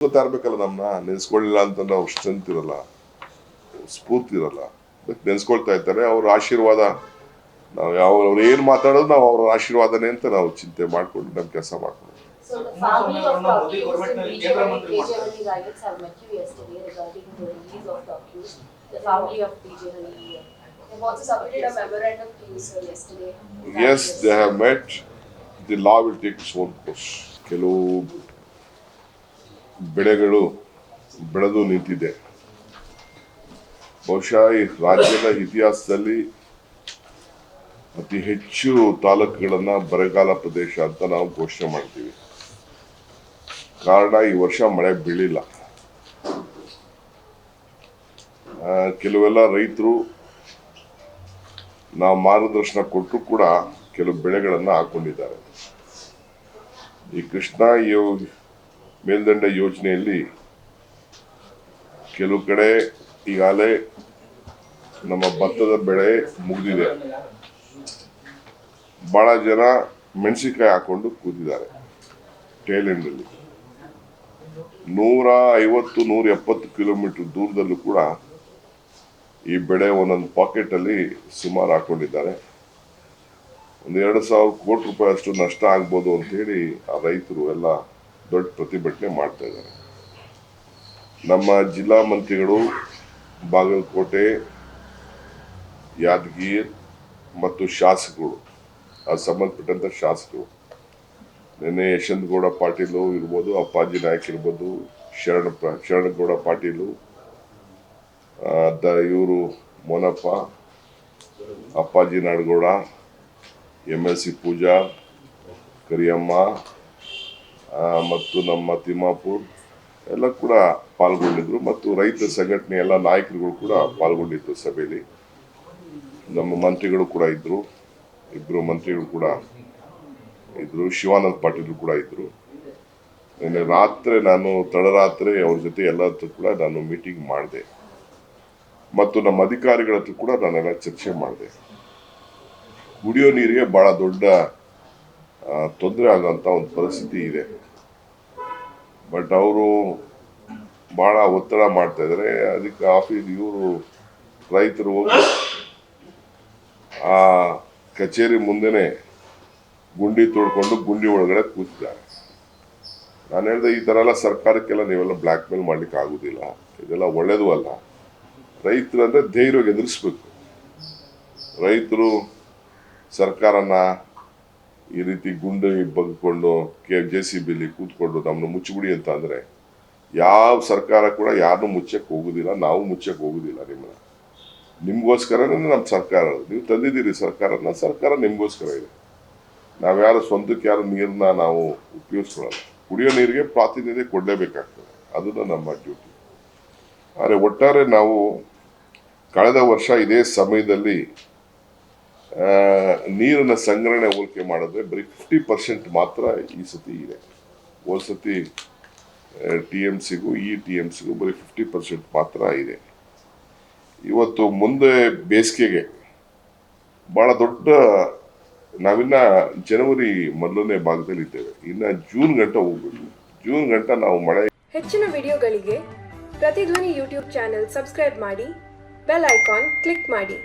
ತರಬೇಕಲ್ಲ ನಮ್ಮನ್ನ ನೆನೆಸ್ಕೊಳ್ಳಿಲ್ಲ ಅಂತಂದ್ರೆ ಅವ್ರ ಸ್ಟ್ರೆಂತ್ ಇರಲ್ಲ. ಸ್ಫೂರ್ತಿ ಇರಲ್ಲ. ಬಟ್ ನೆನ್ಸ್ಕೊಳ್ತಾ ಇರ್ತಾರೆ ಅವ್ರ ಆಶೀರ್ವಾದ ನಾವು ಯಾವ ಅವ್ರು ಏನು ಮಾತಾಡೋದು ನಾವು ಅವ್ರ ಆಶೀರ್ವಾದನೇ ಅಂತ ನಾವು ಚಿಂತೆ ಮಾಡಿಕೊಂಡು ನಮ್ಮ ಕೆಲಸ ಮಾಡ್ಕೊಂಡು as they have met the law will take course ಕೆಲವು ಬೆಳೆಗಳು ಬೆಳೆದು ನಿಂತಿದೆ. ಬಹುಶಃ ಈ ರಾಜ್ಯದ ಇತಿಹಾಸದಲ್ಲಿ ಅತಿ ಹೆಚ್ಚು ತಾಲೂಕುಗಳನ್ನು ಬರಗಾಲ ಪ್ರದೇಶ ಅಂತ ನಾವು ಘೋಷಣೆ ಮಾಡ್ತೀವಿ. ಕಾರಣ ಈ ವರ್ಷ ಮಳೆ ಬೀಳಿಲ್ಲ. ಕೆಲವೆಲ್ಲ ರೈತರು ನಾವು ಮಾರ್ಗದರ್ಶನ ಕೊಟ್ಟರು ಕೂಡ ಕೆಲವು ಬೆಳೆಗಳನ್ನು ಹಾಕೊಂಡಿದ್ದಾರೆ. ಈ ಕೃಷ್ಣ ಮೇಲ್ದಂಡ ಯೋಜನೆಯಲ್ಲಿ ಕೆಲವು ಕಡೆ ಈಗಾಗಲೇ ನಮ್ಮ ಭತ್ತದ ಬೆಳೆ ಮುಗಿದಿದೆ. ಬಹಳ ಜನ ಮೆಣಸಿನಕಾಯಿ ಹಾಕೊಂಡು ಕೂತಿದ್ದಾರೆ. ಟೇಲ್ ಎಂಡಲ್ಲಿ ನೂರ ಐವತ್ತು, ನೂರ ಎಪ್ಪತ್ತು ಕಿಲೋಮೀಟರ್ ದೂರದಲ್ಲೂ ಕೂಡ ಈ ಬೆಳೆ ಒಂದೊಂದು ಪಾಕೆಟ್ ಅಲ್ಲಿ ಸುಮಾರು ಹಾಕೊಂಡಿದ್ದಾರೆ. ಒಂದು ಎರಡು ಸಾವಿರ ಕೋಟಿ ರೂಪಾಯಿ ಅಷ್ಟು ನಷ್ಟ ಆಗ್ಬೋದು ಅಂತ ಹೇಳಿ ಆ ರೈತರು ಎಲ್ಲ ದೊಡ್ಡ ಪ್ರತಿಭಟನೆ ಮಾಡ್ತಾ ಇದ್ದಾರೆ. ನಮ್ಮ ಜಿಲ್ಲಾ ಮಂತ್ರಿಗಳು, ಬಾಗಲಕೋಟೆ, ಯಾದಗಿರ್ ಮತ್ತು ಶಾಸಕರು, ಆ ಸಂಬಂಧಪಟ್ಟಂಥ ಶಾಸಕರು, ನಿನ್ನೆ ಯಶವಂತಗೌಡ ಪಾಟೀಲು ಇರ್ಬೋದು, ಅಪ್ಪಾಜಿ ನಾಯಕ್ ಇರ್ಬೋದು, ಶರಣ ಶರಣಗೌಡ ಪಾಟೀಲು ಇವರು Monappa, Appaji Nadagouda M L C Pooja, Kariyamma ಮತ್ತು ನಮ್ಮ ತಿಮ್ಮಾಪುರ್ ಎಲ್ಲ ಕೂಡ ಪಾಲ್ಗೊಂಡಿದ್ರು ಮತ್ತು ರೈತ ಸಂಘಟನೆ ಎಲ್ಲ ನಾಯಕರುಗಳು ಕೂಡ ಪಾಲ್ಗೊಂಡಿದ್ರು ಸಭೆಯಲ್ಲಿ. ನಮ್ಮ ಮಂತ್ರಿಗಳು ಕೂಡ ಇದ್ರು ಇಬ್ಬರು ಮಂತ್ರಿಗಳು ಕೂಡ ಇದ್ರು, ಶಿವಾನಂದ ಪಾಟೀಲ್ ಕೂಡ ಇದ್ರು. ನಿನ್ನೆ ರಾತ್ರಿ ನಾನು ತಡರಾತ್ರಿ ಅವ್ರ ಜೊತೆ ಎಲ್ಲ ಕೂಡ ನಾನು ಮೀಟಿಂಗ್ ಮಾಡಿದೆ. ಮತ್ತು ನಮ್ಮ ಅಧಿಕಾರಿಗಳ ಹತ್ರ ಕೂಡ ನಾನೆಲ್ಲ ಚರ್ಚೆ ಮಾಡಿದೆ. ಕುಡಿಯೋ ನೀರಿಗೆ ಬಹಳ ದೊಡ್ಡ ತೊಂದರೆ ಆಗೋಂಥ ಒಂದು ಪರಿಸ್ಥಿತಿ ಇದೆ. ಬಟ್ ಅವರು ಬಹಳ ಒತ್ತಡ ಮಾಡ್ತಾ ಇದ್ದಾರೆ ಅದಕ್ಕೆ ಆಫೀಸ್ ಇವರು ರೈತರು ಹೋಗಿ ಆ ಕಚೇರಿ ಮುಂದೆನೆ ಗುಂಡಿ ತೋಡ್ಕೊಂಡು ಗುಂಡಿ ಒಳಗಡೆ ಕೂತಿದ್ದಾರೆ. ನಾನು ಹೇಳಿದೆ ಈ ಥರ ಎಲ್ಲ ಸರ್ಕಾರಕ್ಕೆಲ್ಲ ನೀವೆಲ್ಲ ಬ್ಲ್ಯಾಕ್ ಮೇಲ್ ಮಾಡ್ಲಿಕ್ಕೆ ಆಗುದಿಲ್ಲ. ಇದೆಲ್ಲ ಒಳ್ಳೇದು ಅಲ್ಲ. ರೈತರು ಅಂದ್ರೆ ಧೈರ್ಯವಾಗಿ ಎದುರಿಸ್ಬೇಕು. ರೈತರು ಸರ್ಕಾರನ ಈ ರೀತಿ ಗುಂಡು ಬಗ್ಕೊಂಡು ಕೆ ಜೆ ಸಿ ಬಿಲಿ ಕೂತ್ಕೊಂಡು ನಮ್ಮನ್ನು ಮುಚ್ಚಿಬಿಡಿ ಅಂತ ಅಂದರೆ ಯಾವ ಸರ್ಕಾರ ಕೂಡ ಯಾರನ್ನೂ ಮುಚ್ಚಕ್ಕೆ ಹೋಗೋದಿಲ್ಲ, ನಾವು ಮುಚ್ಚಕ್ಕೆ ಹೋಗೋದಿಲ್ಲ ನಿಮ್ಮನ್ನ. ನಿಮಗೋಸ್ಕರನೇ ನಮ್ಮ ಸರ್ಕಾರ ನೀವು ತಂದಿದ್ದೀರಿ ಸರ್ಕಾರನ ಸರ್ಕಾರ ನಿಮಗೋಸ್ಕರ ಇದೆ. ನಾವ್ಯಾರು ಸ್ವಂತಕ್ಕೆ ಯಾರು ನೀರನ್ನ ನಾವು ಉಪಯೋಗಿಸ್ಕೊಳ್ಳಲ್ಲ. ಕುಡಿಯೋ ನೀರಿಗೆ ಪ್ರಾತಿನಿಧ್ಯ ಕೊಡಲೇಬೇಕಾಗ್ತದೆ. ಅದನ್ನು ನಮ್ಮ ಡ್ಯೂಟಿ. ಆದರೆ ಒಟ್ಟಾರೆ ನಾವು ಕಳೆದ ವರ್ಷ ಇದೇ ಸಮಯದಲ್ಲಿ ನೀರನ್ನ ಸಂಗ್ರಹಣೆ ಹೋಲಿಕೆ ಮಾಡಿದ್ರೆ ಬರೀ ಫಿಫ್ಟಿ ಪರ್ಸೆಂಟ್ ಮಾತ್ರ ಈ ಸತಿ ಇದೆ. ಒಂದು ಸತಿ ಟಿ ಎಂ ಸಿಗೂ ಈ ಟಿ ಎಂ ಸಿಗೂ ಬರೀ ಫಿಫ್ಟಿ ಪರ್ಸೆಂಟ್ ಮಾತ್ರ ಇದೆ. ಇವತ್ತು ಮುಂದೆ ಬೇಸಿಗೆಗೆ ಭಾಳ ದೊಡ್ಡ ನಾವಿನ್ನ ಜನವರಿ ಮೊದಲನೇ ಭಾಗದಲ್ಲಿ ಇದ್ದೇವೆ. ಇನ್ನ ಜೂನ್ ಗಂಟ ಹೋಗ್ಬೇಕು. ಜೂನ್ ಗಂಟ ನಾವು ಮಳೆ ಹೆಚ್ಚಿನ ವಿಡಿಯೋಗಳಿಗೆ ಪ್ರತಿಧ್ವನಿ ಯೂಟ್ಯೂಬ್ ಚಾನೆಲ್ ಸಬ್ಸ್ಕ್ರೈಬ್ ಮಾಡಿ, ಬೆಲ್ ಐಕಾನ್ ಕ್ಲಿಕ್ ಮಾಡಿ.